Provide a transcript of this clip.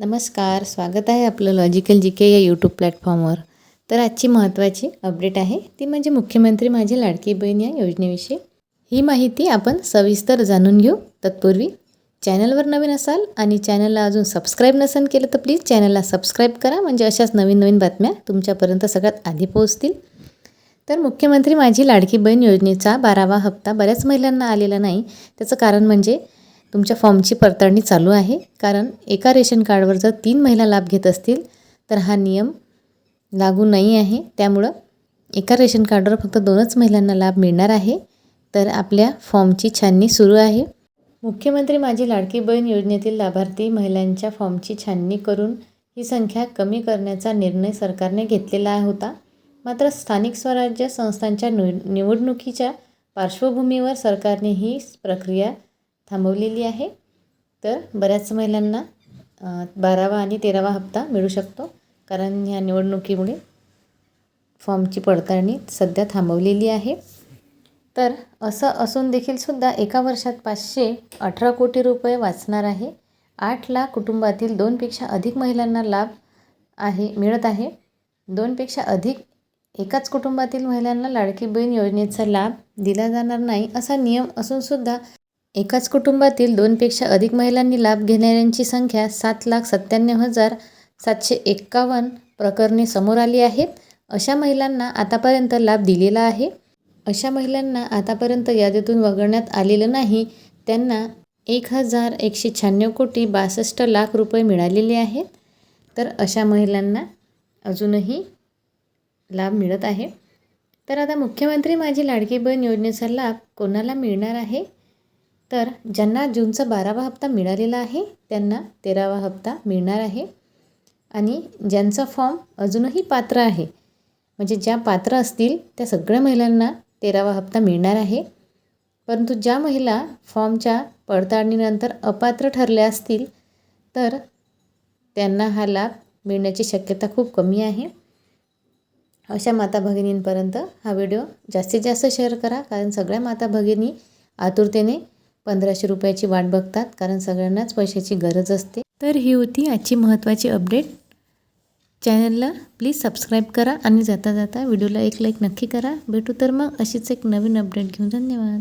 नमस्कार स्वागत आहे आपलं लॉजिकल जी के या यूट्यूब प्लॅटफॉर्मवर तर आजची महत्त्वाची अपडेट आहे ती म्हणजे मुख्यमंत्री माझी लाडकी बहीण या योजनेविषयी. ही माहिती आपण सविस्तर जाणून घेऊ. तत्पूर्वी चॅनलवर नवीन असाल आणि चॅनलला अजून सबस्क्राईब नसेल केलं तर प्लीज चॅनलला सबस्क्राईब करा म्हणजे अशाच नवीन नवीन बातम्या तुमच्यापर्यंत सगळ्यात आधी पोहोचतील. तर मुख्यमंत्री माझी लाडकी बहीण योजनेचा बारावा हप्ता बऱ्याच महिलांना आलेला नाही त्याचं कारण म्हणजे तुमच्या फॉर्मची पडताळणी चालू आहे. कारण एका रेशन कार्डवर जर तीन महिला लाभ घेत असतील तर हा नियम लागू नाही आहे. त्यामुळं एका रेशन कार्डवर फक्त दोनच महिलांना लाभ मिळणार आहे. तर आपल्या फॉर्मची छाननी सुरू आहे. मुख्यमंत्री माझी लाडकी बहीण योजनेतील लाभार्थी महिलांच्या फॉर्मची छाननी करून ही संख्या कमी करण्याचा निर्णय सरकारने घेतलेला होता. मात्र स्थानिक स्वराज्य संस्थांच्या निव निवडणुकीच्या पार्श्वभूमीवर सरकारने ही प्रक्रिया थांबवलेली आहे. तर बऱ्याच महिलांना बारावा आणि तेरावा हप्ता मिळू शकतो. कारण ह्या निवडणुकीमुळे फॉर्मची पडताळणी सध्या थांबवलेली आहे. तर असं असून देखील सुद्धा एका वर्षात पाचशे अठरा कोटी रुपये वाचणार आहे. आठ लाख कुटुंबातील दोनपेक्षा अधिक महिलांना लाभ आहे मिळत आहे. दोनपेक्षा अधिक एकाच कुटुंबातील महिलांना लाडकी बहीण योजनेचा लाभ दिला जाणार नाही असा नियम असूनसुद्धा एकाच कुटुंबातील दोनपेक्षा अधिक महिलांनी लाभ घेणाऱ्यांची संख्या सात लाख सत्त्याण्णव हजार सातशे एक्कावन्न प्रकरणे समोर आली आहेत अशा महिलांना आतापर्यंत लाभ दिलेला आहे. अशा महिलांना आतापर्यंत यादीतून वगळण्यात आलेलं नाही. त्यांना एक हजार एकशे शहाण्णव कोटी बासष्ट लाख रुपये मिळालेले आहेत. तर अशा महिलांना अजूनही लाभ मिळत आहे. तर आता मुख्यमंत्री माझी लाडकी बहीण योजनेचा लाभ कोणाला मिळणार आहे? तर ज्यांना जूनचा बारावा हप्ता मिळालेला आहे त्यांना तेरावा हप्ता मिळणार आहे. आणि ज्यांचा फॉर्म अजूनही पात्र आहे म्हणजे ज्या पात्र असतील त्या सगळ्या महिलांना तेरावा हप्ता मिळणार आहे. परंतु ज्या महिला फॉर्मच्या पडताळणीनंतर अपात्र ठरल्या असतील तर त्यांना हा लाभ मिळण्याची शक्यता खूप कमी आहे. अशा माता भगिनींपर्यंत हा व्हिडिओ जास्तीत जास्त शेअर करा कारण सगळ्या माता भगिनी आतुरतेने पंधराशे रुपयाची वाट बघतात कारण सगळ्यांनाच पैशाची गरज असते. तर ही होती आजची महत्त्वाची अपडेट. चॅनलला प्लीज सबस्क्राईब करा आणि जाता जाता व्हिडिओला एक लाईक नक्की करा. भेटू तर मग अशीच एक नवीन अपडेट घेऊन. धन्यवाद.